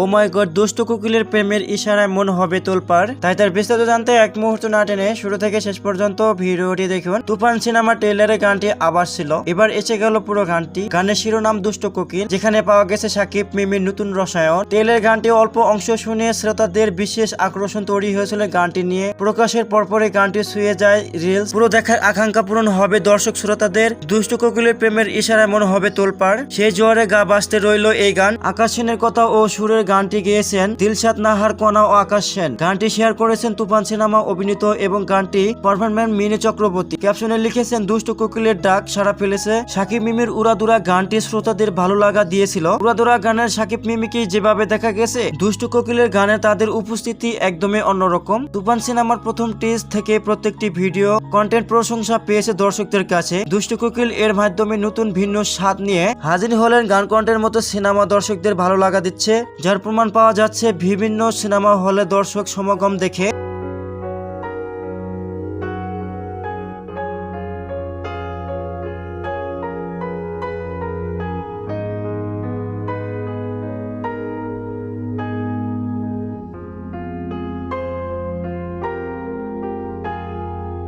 ও মাই god দুষ্ট কুকিলের প্রেমের ইশারায় মন হবে তোলপাড়। তাই তার বিস্তারিত জানতে এক মুহূর্ত না টেনে শুরু থেকে শেষ পর্যন্ত ভিডিওটি দেখুন। তুফান সিনেমা ট্রেলারের গানটি আবার ছিল। এবার এসে গেল পুরো গানটি। গানের শিরোনাম দুষ্ট কোকিল, যেখানে পাওয়া গেছে সাকিব মিমির নতুন রসায়ন। ট্রেলার গানটি অল্প অংশ শুনে শ্রোতাদের বিশেষ আকর্ষণ তৈরি হয়েছিল গানটি নিয়ে। প্রকাশের পরপরই গানটি ছুঁয়ে যায় রিলস। পুরো দেখার আকাঙ্ক্ষা পূরণ হবে দর্শক শ্রোতাদের। দুষ্ট কোকিলের প্রেমের ইশারায় মনে হবে তোলপাড়। সেই জোয়ারে গা বাঁচতে রইল এই গান। আকাশ সেনের কথা ও সুরের গানটি গেয়েছেন দিলশাদ নাহার কণা ও আকাশ সেন। গানটি শেয়ার করেছেন তুফান সিনেমা অভিনীত এবং গানটি পারফরম্যান মিনি চক্রবর্তী। ক্যাপশনে লিখেছেন, দুষ্ট কোকিলের ডাক সারা ফেলেছে। সাকিব মিমির উড়াদুরা গানটি শ্রোতাদের ভালো লাগা দিয়েছিল। উড়াদুরা গানের সাকিব মিমিকে যেভাবে দেখা গেছে, দুষ্ট কোকিলের গানে তাদের উপস্থিতি একদমই অন্যরকম। তুফান সিনেমার প্রথম টেজ থেকে প্রত্যেকটি ভিডিও কন্টেন্ট প্রশংসা পেয়েছে দর্শকদের কাছে। দুষ্ট কোকিল এর মাধ্যমে নতুন ভিন্ন স্বাদ নিয়ে হাজির হলেন গান কন্টেন্টের মতো সিনেমা দর্শকদের ভালো লাগা দিচ্ছে প্রমাণ পাওয়া যাচ্ছে বিভিন্ন সিনেমা হলে দর্শক সমাগম দেখে